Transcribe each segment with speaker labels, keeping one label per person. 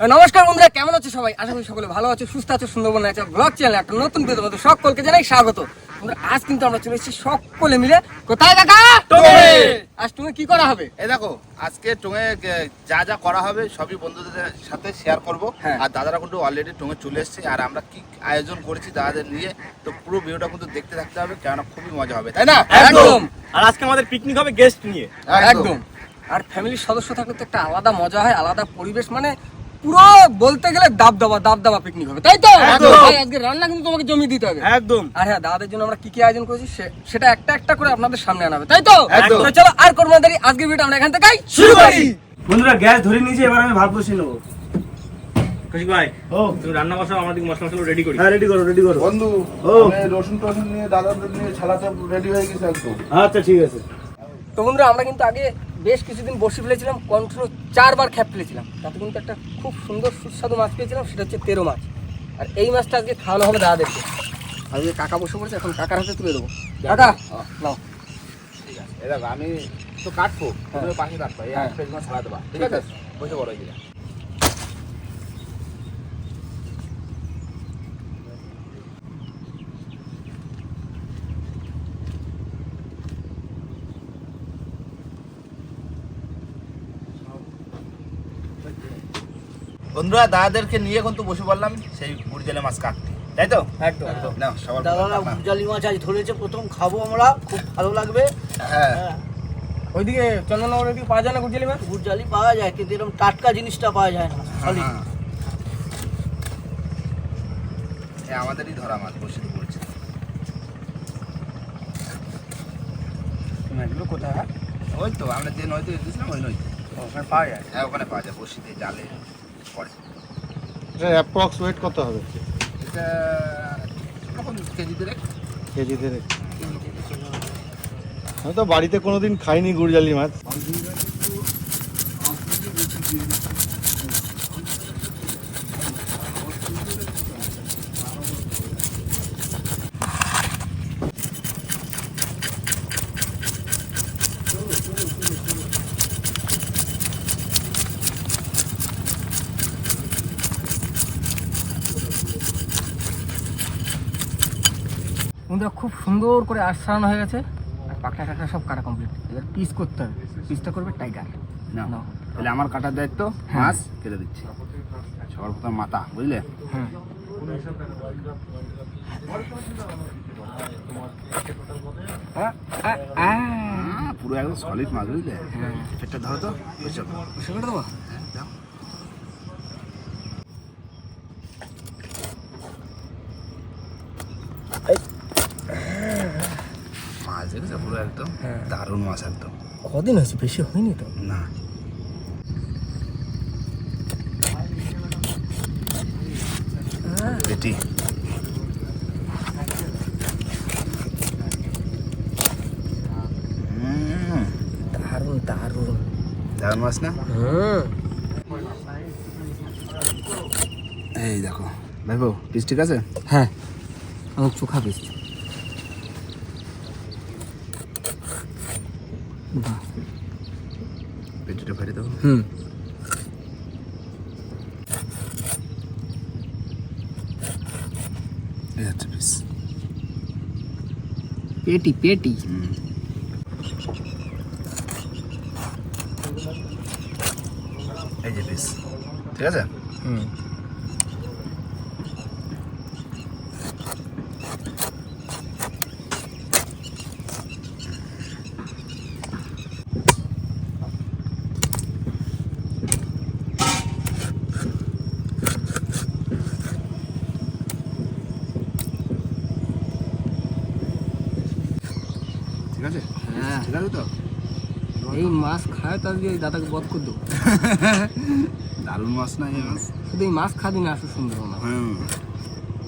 Speaker 1: নমস্কার বন্ধুরা কেমন আছো সবাই? আশা করি সকলে ভালো আছো সুস্থ আছো সুন্দরবন আছে। ব্লগ চ্যানেল একটা নতুন ভিডিও তোমাদের সকলকে জানাই স্বাগত। বন্ধুরা আজ কিন্তু আমরা চলে এসেছি সকলে মিলে। কোথায় কাকা?
Speaker 2: টঙ্গে।
Speaker 1: আজ তুমি কি করা হবে?
Speaker 2: এই দেখো আজকে টুঙে যা যা করা হবে সবই বন্ধুদের সাথে শেয়ার করব।
Speaker 1: হ্যাঁ।
Speaker 2: আর দাদারা কিন্তু অলরেডি টুঙে চলে এসেছে। আর আমরা কি আয়োজন করেছি দাদাদের নিয়ে তো পুরো ভিডিওটা কিন্তু দেখতে থাকতে হবে কেননা খুবই মজা হবে তাই না?
Speaker 1: একদম।
Speaker 3: আর আজকে আমাদের পিকনিক হবে গেস্ট নিয়ে।
Speaker 1: একদম। আর ফ্যামিলির সদস্য থাকলে তো একটা আলাদা মজা হয় আলাদা পরিবেশ। মানে পুরো বলতে গেলে দাব দাবা দাব দাবা পিকনিক হবে তাই তো? আজকে রান্না কিন্তু তোমাকে জমি দিতে হবে।
Speaker 3: একদম।
Speaker 1: আর হ্যাঁ দাদাদের জন্য আমরা কি কি আয়োজন করেছি সেটা একটা একটা করে আপনাদের সামনে আনাবে তাই তো?
Speaker 2: একদম।
Speaker 1: চলো আর করব না দেরি আজকের ভিডিও আমরা এখান থেকেই শুরু করি।
Speaker 3: বন্ধুরা গ্যাস ধরে নিয়েছি এবার আমি ভাত বসিয়ে নেব। কৌশিক ভাই ও। তুমি রান্না বসাও আমাদের মশলা মশলা রেডি করি।
Speaker 4: হ্যাঁ রেডি করো রেডি করো।
Speaker 5: বন্ধু
Speaker 4: ও।
Speaker 5: রসুন টসুন নিয়ে দাদাদের নিয়ে ছালাতে রেডি হয়ে গেছে একদম।
Speaker 4: আচ্ছা ঠিক আছে।
Speaker 1: তো বন্ধুরা আমরা কিন্তু আগে বেশ কিছুদিন বসে ফেলেছিলাম কন্টিনিউ চারবার খ্যাপ ফেলেছিলাম। তাতে কিন্তু একটা খুব সুন্দর সুস্বাদু মাছ পেয়েছিলাম সেটা হচ্ছে তেরো মাছ। আর এই মাছটা আজকে খাওয়ানো হবে দাদাদেরকে। যে কাকা বসে পড়েছে এখন কাকার হাতে তুলে দেবো। কাকা! নাও।
Speaker 2: ঠিক আছে আমি তো কাটবো পাখি পাশে কাটবো এই
Speaker 1: হ্যাঁ।
Speaker 2: মাছ ছাড়া দেবা ঠিক আছে? বসে বড় বন্ধুরা দাদাদেরকে নিয়ে কিন্তু বসে পড়লাম সেই গুড়জালে মাছ কাটতে। তাই তো?
Speaker 1: একদম।
Speaker 2: না সবার
Speaker 6: দাদারা
Speaker 2: প্রথম
Speaker 6: জালি মাছ আজ ধরেছে প্রথম খাব আমরা খুব ভালো লাগবে।
Speaker 2: হ্যাঁ।
Speaker 6: হ্যাঁ।
Speaker 1: ওইদিকে চন্দননগরের দিকে পাওয়া যায় না গুজলি মাছ?
Speaker 6: গুড় জালি পাওয়া যায় কিন্তু এরকম টাটকা জিনিসটা পাওয়া যায় না সলিড
Speaker 2: হ্যাঁ। আমাদেরই ধরা মাছ বসে পড়ছে।
Speaker 1: মাছগুলো কোথায়? হ্যাঁ?
Speaker 2: ওই তো আমরা যে নয়তো গেছিলাম ওই নয়তো
Speaker 1: ওখানে পাওয়া যায়।
Speaker 2: হ্যাঁ ওখানে পাওয়া যায় বসিতে জালে। পড়ে।
Speaker 4: এটা অ্যাপ্রক্স ওয়েট কত হবে?
Speaker 2: এটা কেজি দেড়েক।
Speaker 4: কেজিতে রে আমি তো বাড়িতে কোনোদিন খাইনি গুড়জালি মাছ।
Speaker 1: বন্ধুরা খুব সুন্দর করে আশ সারানো হয়ে গেছে। আর পাকড়া টাকড়া সব কাটা কমপ্লিট এবার পিস করতে হবে। পিসটা করবে টাইগার
Speaker 2: না। তাহলে আমার কাটার দায়িত্ব
Speaker 1: হ্যাঁ।
Speaker 2: মাছ কেটে দিচ্ছি। সবার প্রথম মাথা বুঝলে?
Speaker 1: হ্যাঁ।
Speaker 2: পুরো একদম সলিড মাছ বুঝলে। পেটটা ধরো তো
Speaker 1: দেবো
Speaker 2: হ্যাঁ, দাও। মাছ দেখেছ পুরো একদম দারুণ মাছ একদম
Speaker 1: কদিন হয়েছে? বেশি হয়নি তো?
Speaker 2: না। হুম,
Speaker 1: দারুণ দারুণ।
Speaker 2: দারুণ মাছ না? এই দেখো। ভাইবো পিস ঠিক আছে?
Speaker 1: হ্যাঁ। আমার চোখা পিস বাহ
Speaker 2: পেটিটা ফেলে দেবো
Speaker 1: হুম
Speaker 2: এই হচ্ছে পিস
Speaker 1: পেটি পেটি
Speaker 2: এই যে পিস ঠিক আছে
Speaker 1: হুম
Speaker 2: ঠিক আছে
Speaker 1: হ্যাঁ
Speaker 2: তো?
Speaker 1: এই মাছ খায় তার দিয়ে দাদাকে বধ করে দেবো।
Speaker 2: দারুণ মাছ না এই মাছ?
Speaker 1: শুধু এই মাছ খাবি না আসো সুন্দর না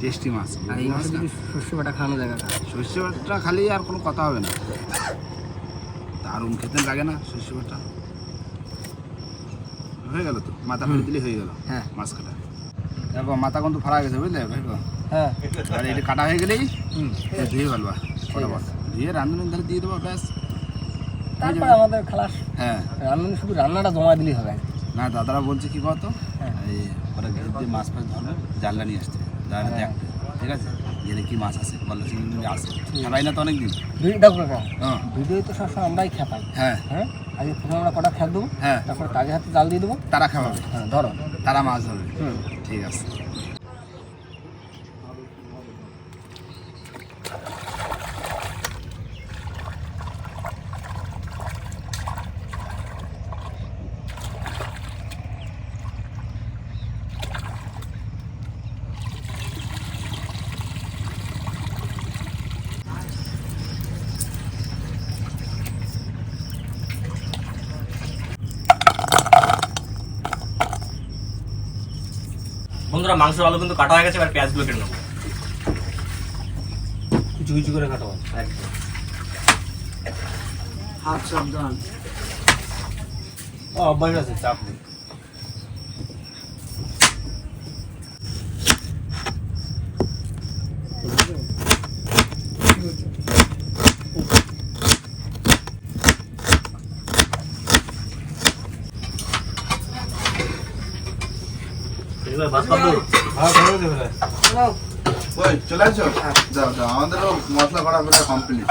Speaker 2: টেস্টি মাছ
Speaker 1: আর এই মাছ যদি শস্য বাটা খাওয়ানো জায়গা
Speaker 2: সর্ষে বাটা খালি আর কোনো কথা হবে না। দারুণ খেতে লাগে না সর্ষে বাটা? হয়ে গেল তো মাথা ফেলে দিলে হয়ে গেল
Speaker 1: হ্যাঁ।
Speaker 2: মাছ কাটা। দেখো মাথা কিন্তু ফাড়া গেছে বুঝলে? ভাইবো
Speaker 1: হ্যাঁ।
Speaker 2: আর এটা কাটা হয়ে গেলেই
Speaker 1: হুম।
Speaker 2: ধুয়ে ফেলবা ধুয়ে রাঁধুনি ধারে দিয়ে দেবো ব্যাস।
Speaker 1: তারপরে আমাদের খালাস
Speaker 2: হ্যাঁ।
Speaker 1: রান্নানি শুধু রান্নাটা জমা দিলেই হবে।
Speaker 2: না দাদারা বলছে কি বলতো? এই ওরা ঘের দিয়ে মাছ ফাছ ধরবে জানলা নিয়ে আসতে। জানলা দেখ ঠিক আছে? গেলে কি মাছ আছে বলল চিংড়ি আসে। খাবাই না তো অনেক দিন
Speaker 1: ভিডিও দেখো
Speaker 2: হ্যাঁ।
Speaker 1: ভিডিও তো সবসময় আমরাই খেপাই।
Speaker 2: হ্যাঁ।
Speaker 1: হ্যাঁ? আগে প্রথমে আমরা কটা খেপ দেবো?
Speaker 2: হ্যাঁ।
Speaker 1: তারপর কাজে হাতে জাল দিয়ে দেবো?
Speaker 2: তারা খাওয়াবে।
Speaker 1: হ্যাঁ ধরো।
Speaker 2: তারা মাছ ধরবে।
Speaker 1: হুম।
Speaker 2: ঠিক আছে।
Speaker 3: বন্ধুরা মাংসের আলু কিন্তু কাটা হয়ে গেছে এবার পেঁয়াজগুলো কেটে নেব। জুই জুই করে কাটা হবে একদম।
Speaker 6: হাত সাবধান।
Speaker 3: ও, অভ্যাস আছে চাপ নেই। ভাত খাব?
Speaker 5: চলে আসো। যাও যাও আমাদেরও মশলা করা প্রায় কমপ্লিট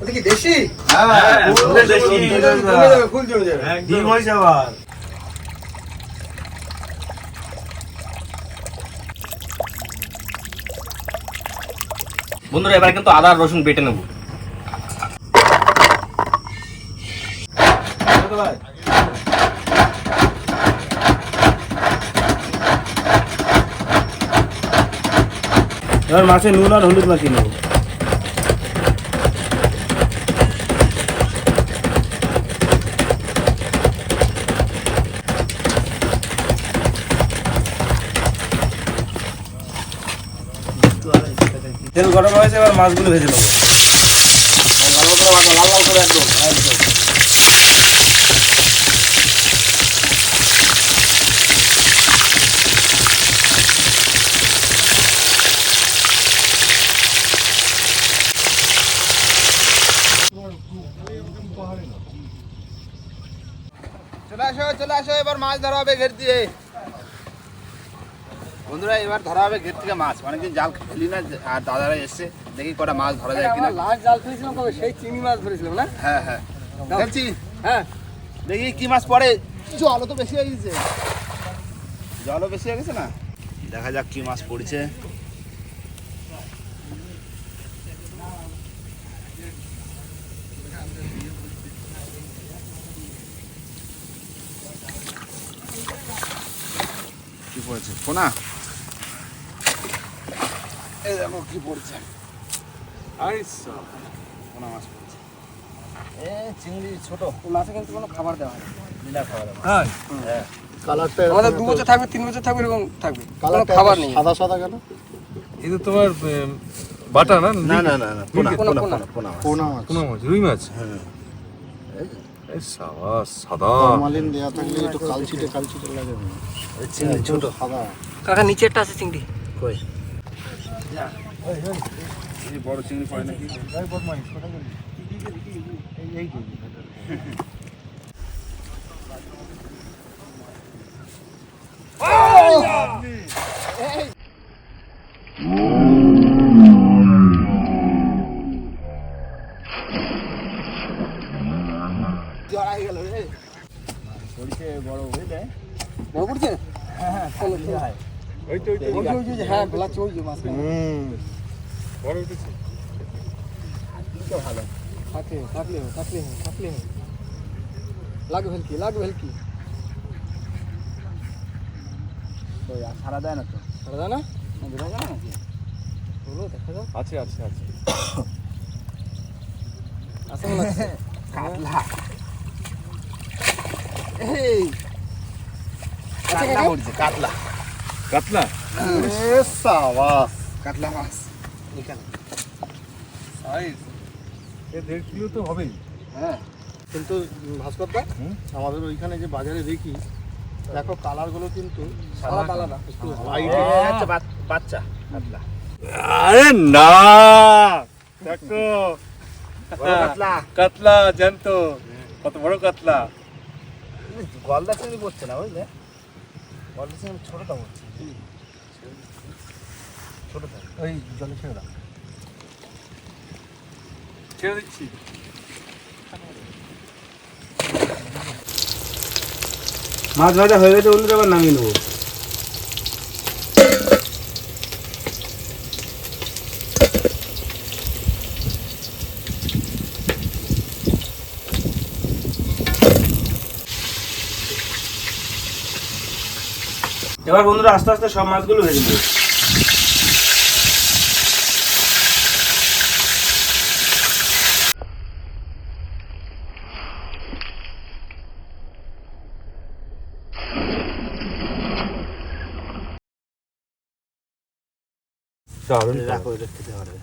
Speaker 1: ওটা কি দেশি?
Speaker 5: হ্যাঁ
Speaker 3: ফুল
Speaker 5: জমে যাবে, ফুল জমে যাবে
Speaker 3: ডিম হয়েছে আবার। বন্ধুরা এবার কিন্তু আদা রসুন বেটে নেব।
Speaker 4: এবার মাছে নুন আর হলুদ মাখিয়ে নেব। তেল গরম হয়েছে, এবার মাছগুলো ভেজে নেব।
Speaker 1: লাল করে লাল লাল করে একদম একদম
Speaker 2: চলে আসো চলে আসো এবার মাছ ধরা হবে ঘের দিয়ে। বন্ধুরা এবার ধরা হবে ঘের থেকে মাছ। অনেকদিন জাল খেলি না আর দাদারা এসছে দেখি কটা মাছ ধরা যায় কিনা।
Speaker 1: লাস্ট জাল ফেলেছিলাম কবে সেই চিংড়ি মাছ ধরেছিলাম না?
Speaker 2: হ্যাঁ হ্যাঁ।
Speaker 1: দাও। হ্যাঁ।
Speaker 2: দেখি কি মাছ পড়ে। জলও তো বেশি হয়ে গেছে। জলও বেশি হয়ে গেছে না? দেখা যাক কি মাছ পড়েছে। পড়েছে। পোনা এই দেখো কি পড়ছে। পোনা মাছ পড়েছে। এ চিংড়ি ছোট।
Speaker 1: এই মাছে কিন্তু কোনো খাবার দেওয়া হয়।
Speaker 2: বিনা খাবার
Speaker 4: কালারটা
Speaker 1: আমাদের দু বছর থাকবে তিন বছর থাকবে এরকম থাকবে। খাবার নেই।
Speaker 4: সাদা সাদা কেন?
Speaker 7: তোমার বাটা না?
Speaker 2: না না না না পোনা
Speaker 1: পোনা,
Speaker 2: মাছ।
Speaker 4: পোনা মাছ
Speaker 7: রুই মাছ?
Speaker 2: হ্যাঁ।
Speaker 7: সাবাস সাদা।
Speaker 4: ফরমালিন থাকলে একটু কালচিটে কালচিটে লাগে
Speaker 2: চিংড়ি ছোট।
Speaker 4: সাদা।
Speaker 1: কাকা নিচেরটা আছে চিংড়ি।
Speaker 2: কই? এই বড় চিংড়ি পড়ে নাকি? জড়াই
Speaker 7: ওই তো ওই তো
Speaker 1: ওই যে, ওই যে, ওই যে, হ্যাঁ গোলাচ্ছে ওই যে মাছ
Speaker 4: হুম।
Speaker 7: বড় উঠেছে
Speaker 1: থাকলে থাকলে থাকলে থাকলে লাগে ভেলকি লাগে ভেলকি
Speaker 2: কই আর সারা দেয় না তো?
Speaker 1: সারা যায় না?
Speaker 2: না দেখা যায় না নাকি?
Speaker 1: দেখা যাক।
Speaker 7: আছে আছে আছে।
Speaker 1: আসে
Speaker 2: কাতলা।
Speaker 1: এই।
Speaker 2: কাতলা? কাতলা
Speaker 4: এ সাবাস।
Speaker 2: কাতলা মাছ।
Speaker 7: সাইজ এ দেড় কিলো তো হবেই।
Speaker 2: হ্যাঁ।
Speaker 4: কিন্তু ভাস্করদা আমাদের ওইখানে যে বাজারে দেখি দেখো কালারগুলো কিন্তু
Speaker 1: আলাদা আলাদা
Speaker 4: একটু
Speaker 2: এই
Speaker 4: লাইট
Speaker 2: বাচ্চা কাতলা।
Speaker 7: আরে না! দেখো।
Speaker 2: বড় কাতলা।
Speaker 7: কাতলা জানতো কত বড় কাতলা।
Speaker 2: গলদা চিংড়ি পড়ছে না বুঝলে? গলদা চিংড়ি ছোটটা ওই জলে ছেড়ে দাও।
Speaker 7: ছেড়ে দিচ্ছি।
Speaker 3: মাছ ভাজা হয়ে গেছে বন্ধুরা আবার নামিয়ে নেব। এবার বন্ধুরা আস্তে আস্তে সব মাছগুলো ভেজে নেব।
Speaker 2: রাখো এটা খেতে পারবে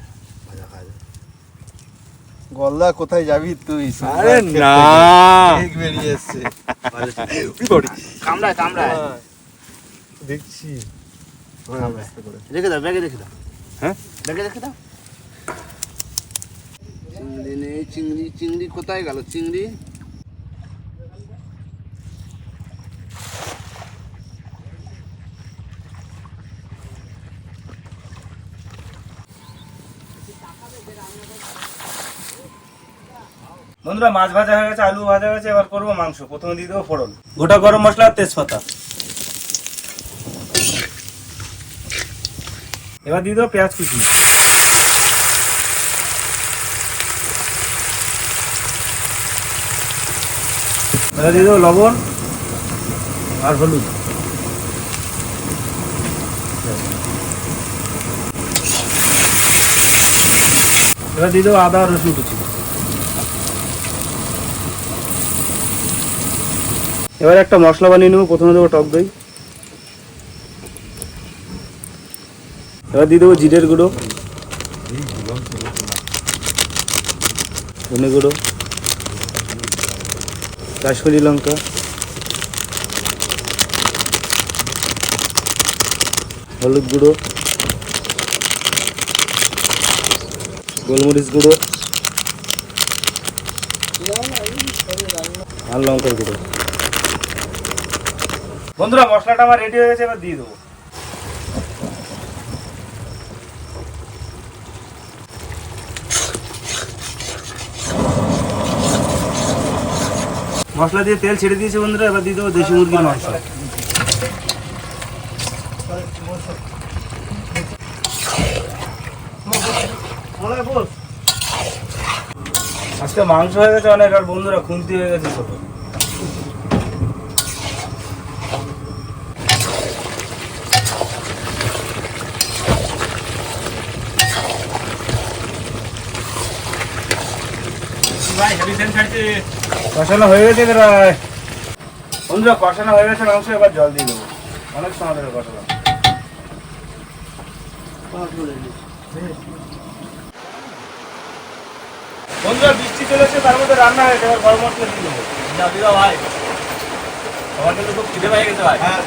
Speaker 2: ভাজা খাওয়া যাবে
Speaker 4: গলদা কোথায় যাবি তুই?
Speaker 7: আরে না।
Speaker 4: ঠিক বেরিয়ে এসছে।
Speaker 2: কামড়ায় কামড়ায়।
Speaker 4: দেখছি।
Speaker 2: রেখে দাও ব্যাগে রেখে দাও।
Speaker 7: হ্যাঁ?
Speaker 2: ব্যাগে রেখে দাও। চিংড়ি নেই চিংড়ি চিংড়ি কোথায় গেল? চিংড়ি?
Speaker 3: বন্ধুরা, মাছ ভাজা হয়ে গেছে, আলু ভাজা হয়ে গেছে, এবার করব মাংস। প্রথমে দিয়ে দেবো ফোড়ন। গোটা গরম মশলা তেজপাতা। এবার দিয়ে দেবো পেঁয়াজ কুচি। এবার দিয়ে দেবো লবণ আর হলুদ। এবার দিয়ে দেবো আদা রসুন কুচি। এবার একটা মশলা বানিয়ে নেব, প্রথমে দেবো টক দই। এবার দিয়ে দেবো জিরের গুঁড়ো। ধনে গুঁড়ো। কাশ্মীরি লঙ্কা। হলুদ গুঁড়ো। গোলমরিচ গুঁড়ো। আর লঙ্কার গুঁড়ো। বন্ধুরা, মশলাটা আমার রেডি হয়ে গেছে, এবার দিয়ে দেবো। মশলা দিয়ে তেল ছেড়ে দিয়েছে বন্ধুরা, এবার দিয়ে দেবো দেশি মুরগির মাংস। আজকে মাংস হয়ে গেছে অনেক, আর বন্ধুরা, খুন্তি হয়ে গেছে ছোট। কষানো হয়ে গেছে প্রায় বন্ধুরা কষানো হয়ে গেছে মাংস এবার জল দিয়ে দেবো। অনেক সময় ধরে কষালাম। বন্ধুরা বৃষ্টি চলেছে তার মধ্যে রান্না হয়েছে এবার গরম মশলা দিয়ে দেবো।
Speaker 6: ভাই। আমার কিন্তু খুব খিদে পেয়ে গেছে ভাই।
Speaker 3: হ্যাঁ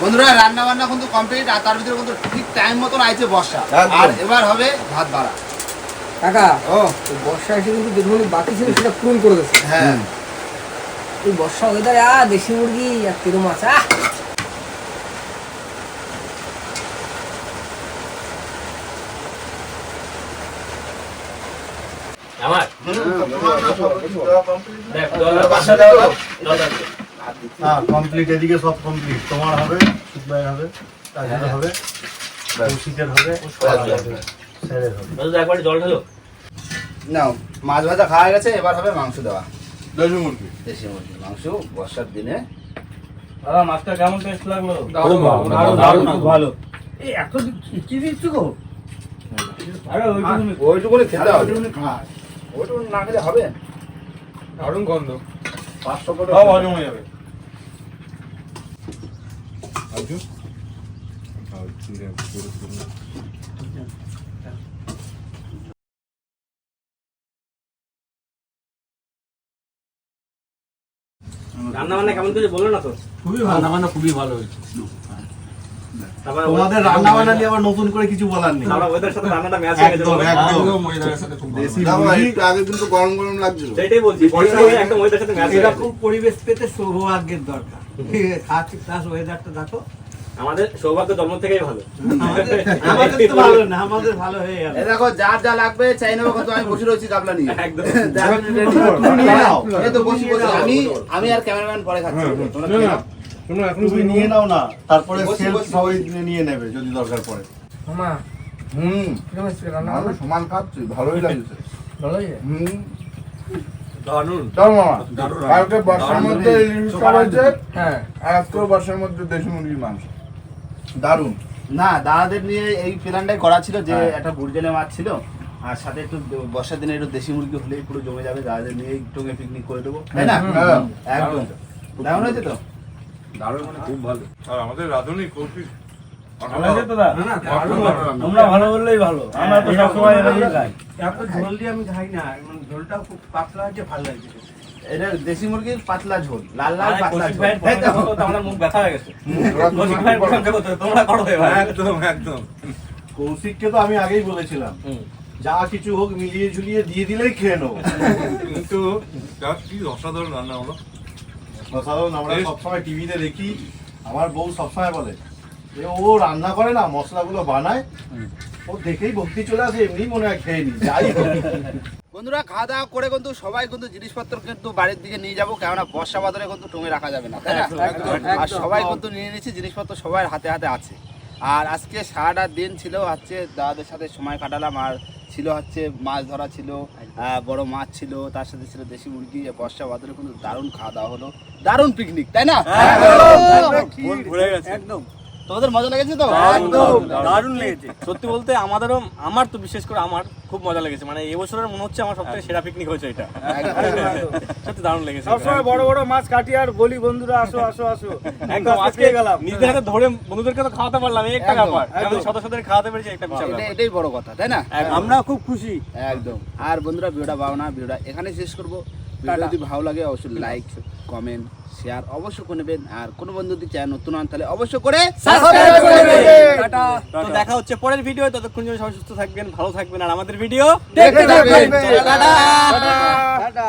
Speaker 2: বন্ধুরা রান্না বান্না কিন্তু কমপ্লিট আর তার ভিতরে কিন্তু ঠিক টাইম মতন আইছে বর্ষা। আর এবার হবে ভাত বাড়া।
Speaker 1: কাকা
Speaker 2: ও।
Speaker 1: বর্ষা এসে কিন্তু যেগুলো বাকি ছিল সেটা পূরণ করে দিচ্ছে
Speaker 2: হ্যাঁ।
Speaker 1: এই বর্ষা ওয়েদারে আ দেশি মুরগি আর তেরো মাছ আহ!
Speaker 4: হ্যাঁ কমপ্লিট এদিকে সব কমপ্লিট তোমার হবে সুখবাই হবে তাজুর হবে কৌশিকের হবে স্যারের হবে।
Speaker 6: একবার জল ঢালো।
Speaker 2: নাও মাছ ভাজা খাওয়া গেছে এবার হবে মাংস দেওয়া।
Speaker 7: দেশি মুরগি।
Speaker 2: দেশি মুরগি মাংস বর্ষার দিনে।
Speaker 3: দাদা মাছটা কেমন টেস্ট লাগল?
Speaker 7: দারুণ,
Speaker 3: দারুণ,
Speaker 7: দারুণ,
Speaker 3: দারুণ,
Speaker 7: দারুণ।
Speaker 3: খুব ভালো। এই এত কি দিচ্ছ গো? আরে ওইটুকুনি
Speaker 2: ওইটুকুনি খেতে হবে।
Speaker 3: ওইটুকুনি
Speaker 2: না খেলে হবে?
Speaker 7: দারুণ গন্ধ।
Speaker 2: পাঁচশো করে
Speaker 3: সব হজম হয়ে যাবে।
Speaker 7: আজু
Speaker 3: রান্না বান্না কেমন করে বলো না তো?
Speaker 6: খুবই ভালো। রান্না বান্না খুবই ভালো হয়েছে।
Speaker 3: তারপরে
Speaker 4: তোমাদের রান্না বান্না নিয়ে আবার নতুন করে কিছু বলার নেই।
Speaker 3: আমরা ওদের সাথে রান্নাটা ম্যাচ হয়ে গেছে।
Speaker 4: একদম একদম। দেশি
Speaker 5: না, বাবা,
Speaker 4: মুরগি
Speaker 5: একটু আগে কিন্তু গরম গরম লাগছিল।
Speaker 3: সেইটাই বলছি বর্ষা হয়ে একদম ওদের সাথে ম্যাচ
Speaker 8: এরকম পরিবেশ পেতে সৌভাগ্যের দরকার। খাচ্ছি প্লাস ওয়েদারটা দেখো।
Speaker 3: আমাদের সৌভাগ্য জন্ম থেকেই ভালো।
Speaker 8: আমাদের আমাদের তো ভালো না আমাদের ভালো হয়ে গেল।
Speaker 2: দেখো যার যা লাগবে চাই নেব কিন্তু আমি বসে রয়েছি গাবলা নিয়ে।
Speaker 3: একদম।
Speaker 2: দেখো,
Speaker 4: তুমি নিয়ে নাও।
Speaker 2: এই তো বসি বসি আমি আমি আর ক্যামেরাম্যান পরে খাচ্ছি। তোমরা নাও।
Speaker 7: শোনো এখন
Speaker 4: তুমি নিয়ে নাও না তারপরে
Speaker 2: বসি,
Speaker 4: সবাই নিয়ে নেবে যদি দরকার পড়ে।
Speaker 1: মামা
Speaker 5: হুম। ভালো সমান খাচ্ছি ভালোই লাগছে।
Speaker 1: ভালো হয়েছে
Speaker 5: হুম।
Speaker 7: দারুণ।
Speaker 5: চল মামা কালকে বর্ষার মধ্যে ইলিশ মাছ হয়েছে
Speaker 1: হ্যাঁ।
Speaker 5: আর আজকেও বর্ষার মধ্যে দেশি মুরগির মাংস।
Speaker 4: দারুণ।
Speaker 2: না দাদাদের নিয়ে এই প্ল্যানটাই করা ছিল যে
Speaker 4: হ্যাঁ।
Speaker 2: একটা বুরজেলে মাছ ছিল আর সাথে একটু বর্ষার দিনে একটু দেশি মুরগি হলেই পুরো জমে যাবে দাদাদের নিয়ে একটু পিকনিক করে দেবো। তাই না। একদম। দারুণ হয়েছে তো?
Speaker 7: দারুণ মানে খুব ভালো। আর আমাদের রাঁধুনি কৌশিক
Speaker 3: তোমরা ভালো বললেই ভালো। আমরা তো সবসময় এরকমই খাই।
Speaker 8: এত ঝোল দিয়ে আমি খাই না। মানে খুব পাতলা আছে ভালো লাগছে
Speaker 2: এটা দেশি মুরগির পাতলা ঝোল লাল লাল পাতলা ঝোল।
Speaker 3: ভাইয়ের
Speaker 2: তাই তো?
Speaker 3: প্রশংসা করতে আমার মুখ ব্যথা হয়ে গেছে।
Speaker 5: ওরা
Speaker 3: কৌশিক ভাইয়ের প্রশংসা করতে তোমরা করো
Speaker 7: একদম একদম।
Speaker 4: কৌশিককে তো আমি আগেই বলেছিলাম যা কিছু হোক মিলিয়ে ঝুলিয়ে দিয়ে দিলেই খেয়ে নেব।
Speaker 7: কিন্তু কি অসাধারণ রান্না হলো।
Speaker 4: অসাধারণ আমরা সবসময় টিভিতে দেখি আমার বউ সবসময় বলে যে ও রান্না করে না মশলাগুলো বানায় ও দেখেই ভক্তি চলে আসে এমনি মনে হয় খেয়ে নি যাই
Speaker 2: বন্ধুরা খাওয়া দাওয়া করে কিন্তু সবাই কিন্তু জিনিসপত্র কিন্তু বাড়ির দিকে নিয়ে যাব কেননা বর্ষা বাদরে কিন্তু টঙে রাখা যাবে না তাই না? আর সবাই কিন্তু নিয়ে নিচ্ছে জিনিসপত্র সবার হাতে হাতে আছে। আর আজকে সারাটা দিন ছিল হচ্ছে দাদাদের সাথে সময় কাটালাম আর ছিল হচ্ছে মাছ ধরা ছিল বড় মাছ ছিল তার সাথে ছিল দেশি মুরগি বর্ষা বাদরে কিন্তু দারুণ খাওয়া দাওয়া হলো। দারুণ পিকনিক তাই না?
Speaker 3: ভরে গেছে।
Speaker 2: একদম। তোমাদের মজা লেগেছে তো?
Speaker 3: দারুণ লেগেছে। সত্যি বলতে আমাদেরও আমার তো বিশেষ করে আমার খুব মজা লেগেছে। মানে এবছরের মনে হচ্ছে আমার সবথেকে সেরা পিকনিক হয়েছে এটা। সত্যি দারুণ লেগেছে।
Speaker 8: সবসময় বড় বড় মাছ কাটি আর বলি বন্ধুরা আসো আসো আসো।
Speaker 3: একদম আজকে গেলাম। নিজের হাতে ধরে বন্ধুদেরকে তো খাওয়াতে পারলাম এই একটা ব্যাপার।
Speaker 2: একদম।
Speaker 3: আমাদের সদস্যদের খাওয়াতে পেরেছি একটা বিশাল
Speaker 2: এটা-
Speaker 3: ব্যাপার।
Speaker 2: এটাই বড় কথা তাই না?
Speaker 3: আমরা খুব খুশি।
Speaker 2: একদম। আর বন্ধুরা ভিডিওটা পাও না ভিডিওটা এখানে শেষ করব। ভিডিও যদি ভালো লাগে অবশ্যই লাইক কমেন্ট শেয়ার অবশ্যই করবেন নেবেন। আর কোনো বন্ধু যদি চায় নতুন আন তাহলে অবশ্যই করে
Speaker 3: তো দেখা হচ্ছে পরের ভিডিও ততক্ষণ জন্য সবাই সুস্থ থাকবেন ভালো থাকবেন আর আমাদের ভিডিও
Speaker 1: দেখতে থাকবেন। টাটা।